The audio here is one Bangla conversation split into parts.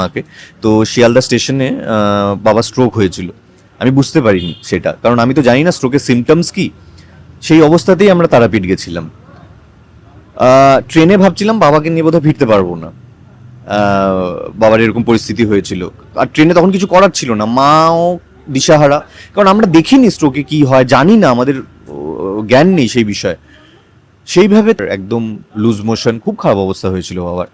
আমাকে। তো শিয়ালদা স্টেশনে বাবা স্ট্রোক হয়েছিল। আমি বুঝতে পারিনি সেটা। কারণ আমি তো জানি না স্ট্রোকের সিমটমস কি। সেই অবস্থাতেই আমরা তারাপীঠ গেছিলাম। ট্রেনে ভাবছিলাম বাবাকে নিয়ে বোধহয় ফিরতে পারব না। বাবার এরকম পরিস্থিতি হয়েছিল। আর ট্রেনে তখন কিছু করার ছিল না। মাও দিশাহারা। কারণ আমরা দেখিনি স্ট্রোকে কি হয়, জানি না, আমাদের জ্ঞান নেই সেই বিষয়ে। সেইভাবে একদম লুজ মোশন খুব খারাপ অবস্থা হয়েছিল বাবার।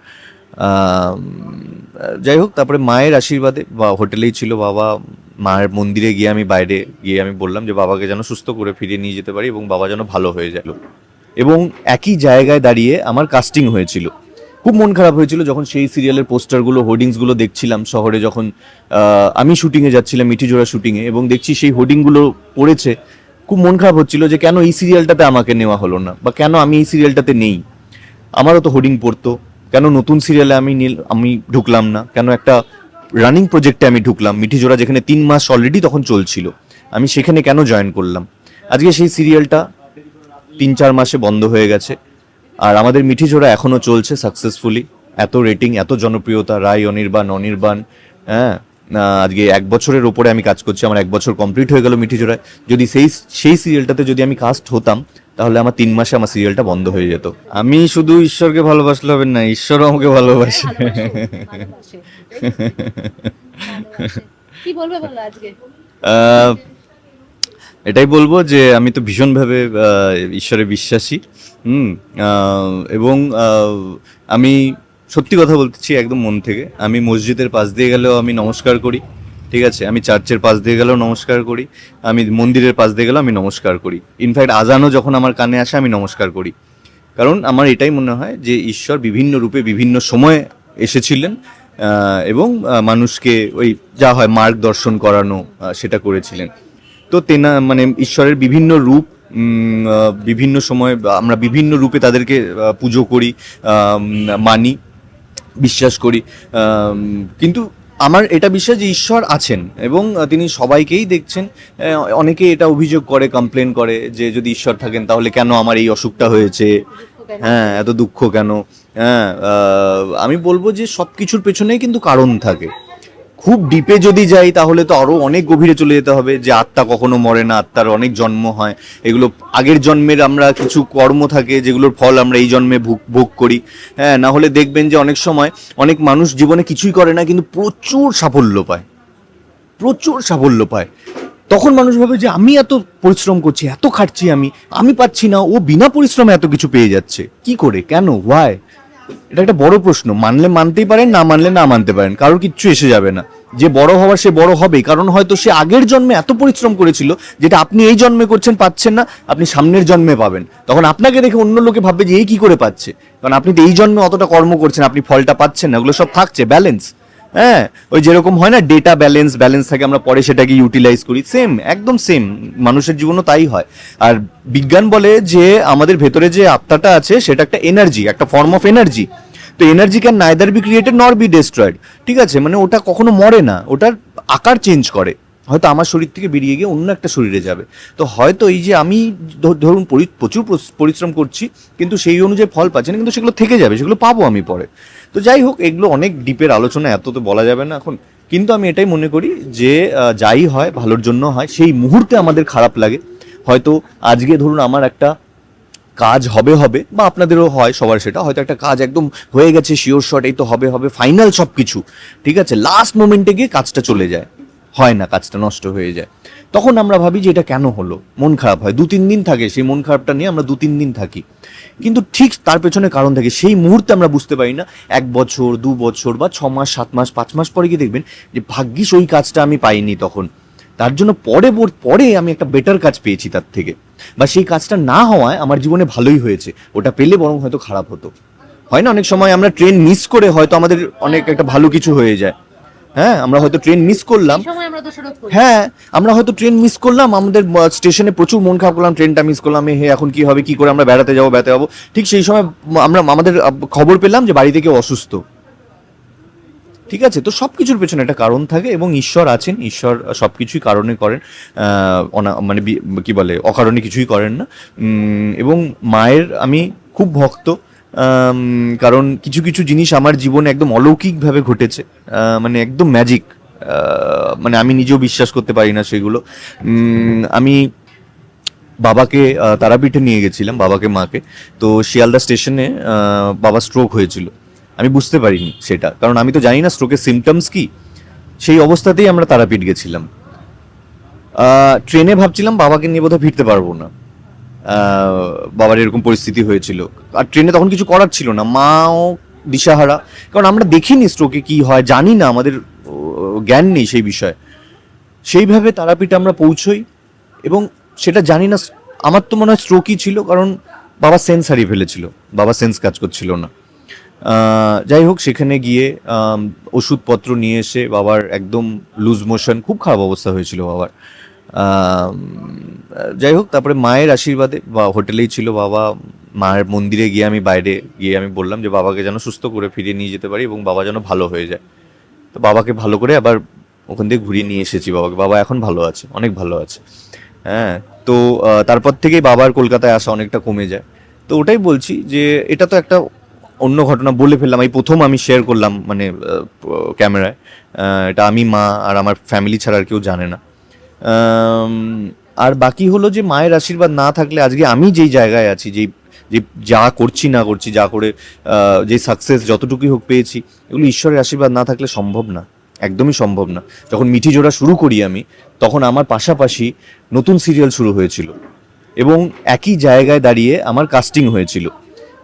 যাই হোক, তারপরে মায়ের আশীর্বাদে বা হোটেলেই ছিল বাবা, মায়ের মন্দিরে গিয়ে আমি বাইরে গিয়ে আমি বললাম যে বাবাকে যেন সুস্থ করে ফিরিয়ে নিয়ে যেতে পারি এবং বাবা যেন ভালো হয়ে যায়। এবং একই জায়গায় দাঁড়িয়ে আমার কাস্টিং হয়েছিল। খুব মন খারাপ হয়েছিল যখন সেই সিরিয়ালের পোস্টারগুলো হোর্ডিংসগুলো দেখছিলাম শহরে যখন আমি শুটিংয়ে যাচ্ছিলাম, মিঠিজোড়া শুটিংয়ে এবং দেখছি সেই হোর্ডিংগুলো পড়েছে। খুব মন খারাপ হচ্ছিল যে কেন এই সিরিয়ালটাতে আমাকে নেওয়া হলো না বা কেন আমি এই সিরিয়ালটাতে নেই। আমারও তো হোর্ডিং পড়তো। কেন নতুন সিরিয়ালে আমি নীল- আমি ঢুকলাম না? কেন একটা রানিং প্রজেক্টে আমি ঢুকলাম? মিঠিজোড়া যেখানে তিন মাস অলরেডি তখন চলছিল। আমি সেখানে কেন জয়েন করলাম? আজকে সেই সিরিয়ালটা তিন চার মাসে বন্ধ হয়ে গেছে। আর আমাদের মিঠিজোড়া এখনও চলছে সাকসেসফুলি এত রেটিং এত জনপ্রিয়তা, রায়, অনির্বাণ অনির্বাণ হ্যাঁ? আজকে এক বছরের ওপরে আমি কাজ করছি আমার এক বছর কমপ্লিট হয়ে গেল মিঠি মিঠিজোড়ায় যদি সেই সেই সিরিয়ালটাতে যদি আমি কাস্ট হতাম তাহলে আমার তিন মাসে আমার সিরিয়ালটা বন্ধ হয়ে যেত আমি শুধু ঈশ্বরকে ভালোবাসলে হবে না ঈশ্বরও আমাকে ভালোবাসে ভালোবাসে। ভালোবাসে। কি বলবে বলো আজকে এটাই বলব যে আমি তো ভীষণভাবে ঈশ্বরে বিশ্বাসী হুম এবং আমি সত্যি কথা বলতেছি একদম মন থেকে। আমি মসজিদের পাশ দিয়ে গেলেও আমি নমস্কার করি, ঠিক আছে? আমি চার্চের পাশ দিয়ে গেলেও নমস্কার করি, আমি মন্দিরের পাশ দিয়ে গেলেও আমি নমস্কার করি। ইনফ্যাক্ট আজানও যখন আমার কানে আসে, আমি নমস্কার করি। কারণ আমার এটাই মনে হয় যে ঈশ্বর বিভিন্ন রূপে বিভিন্ন সময়ে এসেছিলেন এবং মানুষকে ওই যা হয় মার্গ দর্শন করানো সেটা করেছিলেন। তো তেনা মানে ঈশ্বরের বিভিন্ন রূপ বিভিন্ন সময় আমরা বিভিন্ন রূপে তাদেরকে পুজো করি মানি। বিশ্বাস করি। কিন্তু আমার এটা বিশ্বাস যে ঈশ্বর আছেন এবং তিনি সবাইকেই দেখছেন। অনেকে এটা অভিযোগ করে কমপ্লেন করে যে যদি ঈশ্বর থাকেন তাহলে কেন আমার এই অসুখটা হয়েছে? হ্যাঁ এত দুঃখ কেন? হ্যাঁ আমি বলব যে সব কিছুর পেছনেই কিন্তু কারণ থাকে। খুব ডিপে যদি যাই, তাহলে তো আরও অনেক গভীরে চলে যেতে হবে যে আত্মা কখনো মরে না, আত্মার অনেক জন্ম হয়। এগুলো আগের জন্মের আমরা কিছু কর্ম থাকে, যেগুলোর ফল আমরা এই জন্মে ভোগ ভোগ করি। হ্যাঁ না হলে দেখবেন যে অনেক সময় অনেক মানুষ জীবনে কিছুই করে না, কিন্তু প্রচুর সাফল্য পায়। প্রচুর সাফল্য পায়। তখন মানুষ ভাবে যে আমি এত পরিশ্রম করছি, এত খাটছি আমি আমি পাচ্ছি না, ও বিনা পরিশ্রমে এত কিছু পেয়ে যাচ্ছে। কি করে? কেন? ওয়াই এটা একটা বড় প্রশ্ন। মানলে মানতেই পারেন, না মানলে না মানতে পারেন। কারোর কিচ্ছু এসে যাবে না। যে বড় হওয়ার সে বড় হবেই। কারণ হয়তো সে আগের জন্মে এত পরিশ্রম করেছিল, যেটা আপনি এই জন্মে করছেন পাচ্ছেন না, আপনি সামনের জন্মে পাবেন। তখন আপনাকে দেখে অন্য লোকে ভাববে যে, এই কি করে পাচ্ছে? কারণ আপনি তো এই জন্মে অতটা কর্ম করছেন, আপনি ফলটা পাচ্ছেন না ওগুলো সব থাকছে, ব্যালেন্স। হ্যাঁ ওই যেরকম হয় না ডেটা ব্যালেন্স ব্যালেন্স থাকে, আমরা পরে সেটাকে ইউটিলাইজ করি। সেম একদম সেম মানুষের জীবনও তাই হয়। আর বিজ্ঞান বলে যে আমাদের ভেতরে যে আত্মাটা আছে, সেটা একটা এনার্জি একটা ফর্ম অফ এনার্জি তো energy can neither be created nor be destroyed ঠিক আছে? মানে ওটা কখনো মরে না, ওটার আকার চেঞ্জ করে। হয়তো আমার শরীর থেকে বেরিয়ে গিয়ে অন্য একটা শরীরে যাবে। তো হয়তো এই যে আমি ধরুন পরি- প্রচুর পরিশ্রম করছি, কিন্তু সেই অনুযায়ী ফল পাচ্ছি না, কিন্তু সেগুলো থেকে যাবে, সেগুলো পাবো আমি পরে। তো যাই হোক, এগুলো অনেক ডিপের আলোচনা, এত তো বলা যাবে না। এখন কিন্তু আমি এটাই মনে করি যে যাই হয়, ভালোর জন্য হয়, সেই মুহূর্তে আমাদের খারাপ লাগে। হয়তো আজকে ধরুন আমার একটা কাজ হবে হবে, বা আপনাদেরও হয়, সবার সেটা। হয়তো একটা কাজ একদম হয়ে গেছে শিওর শট এই তো হবে হবে ফাইনাল সব কিছু ঠিক আছে লাস্ট মোমেন্টে গিয়ে কাজটা চলে যায়। হয় না, কাজটা নষ্ট হয়ে যায়। তখন আমরা ভাবি যে এটা কেন হলো? মন খারাপ হয়। দু তিন দিন থাকে, সেই মন খারাপটা নিয়ে আমরা দু তিন দিন থাকি। কিন্তু ঠিক তার পেছনে কারণ থাকে, সেই মুহূর্তে আমরা বুঝতে পারি না, এক বছর, দু বছর বা ছ মাস, সাত মাস, পাঁচ মাস পরে গিয়ে দেখবেন যে ভাগ্যিস ওই কাজটা আমি পাইনি তখন। তার জন্য পরে পরে আমি একটা বেটার কাজ পেয়েছি তার থেকে। বা সেই কাজটা না হওয়ায় আমার জীবনে ভালোই হয়েছে। ওটা পেলে বরং হয়তো খারাপ হতো। হয় না? অনেক সময় আমরা ট্রেন মিস করে হয়তো আমাদের অনেক একটা ভালো কিছু হয়ে যায়। হ্যাঁ আমরা হয়তো ট্রেন মিস করলাম। আমরা হ্যাঁ আমরা হয়তো ট্রেন মিস করলাম আমাদের স্টেশনে প্রচুর মন খারাপ করলাম ট্রেনটা মিস করলাম হে এখন কি হবে কি করে আমরা বেড়াতে যাব বেড়াতে যাব। ঠিক সেই সময় আমরা আমাদের খবর পেলাম যে বাড়িতে কেউ অসুস্থ। ঠিক আছে তো সব কিছুর পেছনে একটা কারণ থাকে এবং ঈশ্বর আছেন ঈশ্বর সব কিছুই কারণে করেন মানে কি বলে অকারণে কিছুই করেন না। এবং মায়ের আমি খুব ভক্ত কারণ কিছু কিছু জিনিস আমার জীবনে একদম অলৌকিকভাবে ঘটেছে মানে একদম ম্যাজিক মানে আমি নিজেও বিশ্বাস করতে পারি না সেগুলো। আমি বাবাকে তারাপীঠে নিয়ে গেছিলাম, বাবাকে, মাকে। তো শিয়ালদা স্টেশনে বাবা স্ট্রোক হয়েছিল। আমি বুঝতে পারিনি সেটা, কারণ আমি তো জানি না স্ট্রোকের সিমটমস কি। সেই অবস্থাতেই আমরা তারাপীঠ গেছিলাম। ট্রেনে ভাবছিলাম বাবাকে নিয়ে বোধহয় ফিরতে পারব না। বাবার এরকম পরিস্থিতি হয়েছিল। আর ট্রেনে তখন কিছু করার ছিল না, মাও দিশাহারা। কারণ আমরা দেখিনি স্ট্রোকে কি হয়, জানি না, আমাদের জ্ঞান নেই সেই বিষয়ে। সেইভাবে তারাপীঠে আমরা পৌঁছই এবং সেটা জানি না, আমার তো মনে হয় স্ট্রোকই ছিল, কারণ বাবা সেন্স হারিয়ে ফেলেছিল, বাবা সেন্স কাজ করছিল না। যাই হোক, সেখানে গিয়ে ওষুধপত্র নিয়ে এসে বাবার একদম লুজ মোশন খুব খারাপ অবস্থা হয়েছিল বাবার। যাই হোক, তারপরে মায়ের আশীর্বাদে বা হোটেলেই ছিল বাবা, মায়ের মন্দিরে গিয়ে আমি বাইরে গিয়ে আমি বললাম যে বাবাকে যেন সুস্থ করে ফিরিয়ে নিয়ে যেতে পারি এবং বাবা যেন ভালো হয়ে যায়। তো বাবাকে ভালো করে আবার ওখান থেকে ঘুরিয়ে নিয়ে এসেছি বাবাকে। বাবা এখন ভালো আছে, অনেক ভালো আছে। হ্যাঁ তো তারপর থেকেই বাবার কলকাতায় আসা অনেকটা কমে যায়। তো ওটাই বলছি যে এটা তো একটা অন্য ঘটনা বলে ফেললাম। এই প্রথম আমি শেয়ার করলাম মানে ক্যামেরায়। এটা আমি, মা আর আমার ফ্যামিলি ছাড়া আর কেউ জানে না। আর বাকি হলো যে মায়ের আশীর্বাদ না থাকলে আজকে আমি যেই জায়গায় আছি, যেই, যে যা করছি না করছি, যা করে যে সাকসেস যতটুকুই হোক পেয়েছি, এগুলো ঈশ্বরের আশীর্বাদ না থাকলে সম্ভব না, একদমই সম্ভব না। যখন মিঠি জোড়া শুরু করি আমি, তখন আমার পাশাপাশি নতুন সিরিয়াল শুরু হয়েছিল এবং একই জায়গায় দাঁড়িয়ে আমার কাস্টিং হয়েছিল।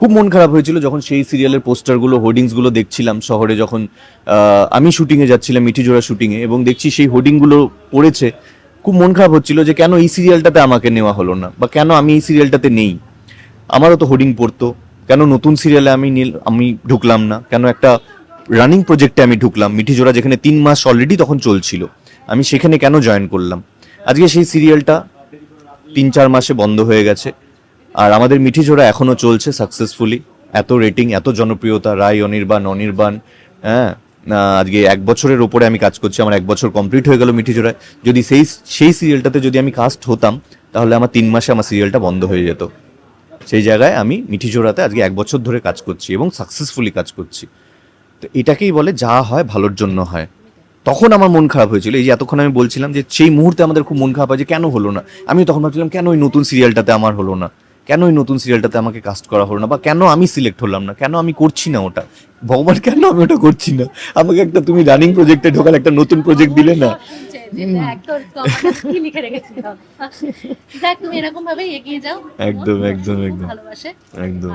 খুব মন খারাপ হয়েছিল যখন সেই সিরিয়ালের পোস্টারগুলো হোর্ডিংসগুলো দেখছিলাম শহরে যখন আমি শুটিংয়ে যাচ্ছিলাম, মিঠি জোড়া শুটিংয়ে এবং দেখছি সেই হোর্ডিংগুলো পড়েছে খুব মন খারাপ হচ্ছিল যে কেন এই সিরিয়ালটাতে আমাকে নেওয়া হলো না? বা কেন আমি এই সিরিয়ালটাতে নেই? আমারও তো হোর্ডিং পড়তো। কেন নতুন সিরিয়ালে আমি আমি ঢুকলাম না? কেন একটা রানিং প্রজেক্টে আমি ঢুকলাম? মিঠি জোড়া যেখানে তিন মাস অলরেডি তখন চলছিল। আমি সেখানে কেন জয়েন করলাম? আজকে সেই সিরিয়ালটা তিন চার মাসে বন্ধ হয়ে গেছে। আর আমাদের মিঠি জোড়া এখনও চলছে সাকসেসফুলি এত রেটিং এত জনপ্রিয়তা, রায়, অনির্বাণ অনির্বাণ হ্যাঁ? আজকে এক বছরের ওপরে আমি কাজ করছি, আমার এক বছর কমপ্লিট হয়ে গেল মিঠি জোড়ায় যদি সেই সেই সিরিয়ালটাতে যদি আমি কাস্ট হতাম, তাহলে আমার তিন মাসে আমার সিরিয়ালটা বন্ধ হয়ে যেত। সেই জায়গায় আমি মিঠি জোড়াতে আজকে এক বছর ধরে কাজ করছি এবং সাকসেসফুলি কাজ করছি। তো এটাকেই বলে, যা হয় ভালোর জন্য হয়। তখন আমার মন খারাপ হয়েছিল। এই যে এতক্ষণ আমি বলছিলাম যে, সেই মুহূর্তে আমাদের খুব মন খারাপ হয় যে, কেন হলো না? আমি তখন ভাবছিলাম, কেন ওই নতুন সিরিয়ালটাতে আমার হলো না? কেন ওই নতুন সিরিয়ালটাতে আমাকে কাস্ট করা হলো না? বা কেন আমি সিলেক্ট হলাম না? কেন আমি করছি না ওটা? ভগবান কেন আমি ওটা করছি না? আমাকে একটা তুমি রানিং প্রজেক্টে ঢোকার একটা নতুন প্রজেক্ট দিলে না? শুনছে যে actor তো আমার কাছে কি লিখে রেখেছিল? যাক তুমি এরকম ভাবে এগিয়ে যাও। একদম, একদম, একদম। একদম।